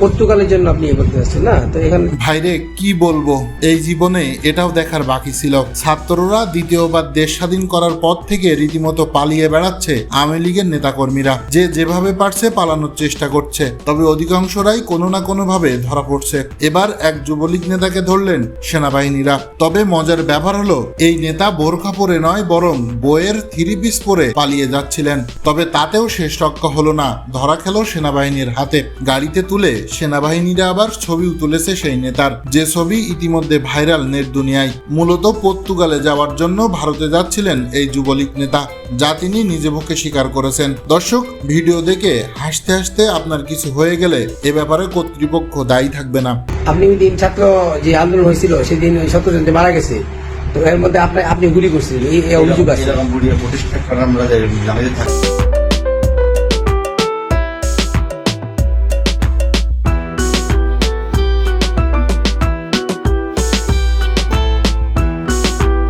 পর্তুগালের জন্য আপনি করতে যাচ্ছেন, না? তো এখানে ভাইরে, কি বলব? এই জীবনে এটাও দেখার বাকি ছিল। ছাত্ররা দ্বিতীয়বার দেশ স্বাধীন করার পর থেকে রীতিমতো পালিয়ে বেড়াচ্ছে আওয়ামী লীগের নেতাকর্মীরা। যে যেভাবে পারছে পালানোর চেষ্টা করছে। তবে অধিকাংশরাই কোনো না কোনো ভাবে ধরা পড়ছে। এবার এক যুবলীগ নেতাকে ধরলেন সেনাবাহিনীরা। তবে মজার ব্যাপার হলো, এই নেতা বোরখা পরে নয়, বরং বইয়ের থ্রি পিস পরে পালিয়ে যাচ্ছিলেন। তবে তাতেও শেষ রক্ষা হলো না। ধরা খেলো সেনাবাহিনীর হাতে। গাড়িতে তুলে সেনাবাহিনীরা আবার ছবিও তুলেছে সেই নেতার। যে ছবি ইতিমধ্যে ভাইরাল নেট দুনিয়ায়। মূলত পর্তুগালে যাওয়ার জন্য ভারতে যাচ্ছিলেন এই যুবলীগ নেতা যা তিনি নিজে মুখে স্বীকার করেছেন। দর্শক ভিডিও দেখে হাসতে হাসতে আপনার কিছু হয়ে গেলে এ ব্যাপারে কর্তৃপক্ষ দায়ী থাকবে না। আপনি ওই দিন ছাত্র যে আন্দোলন হয়েছিল সেদিন ওই সত্তর জন যে মারা গেছে। তো এর মধ্যে আপনি আপনি গুলি করছিলেন। এই এই অভিযোগ আছে।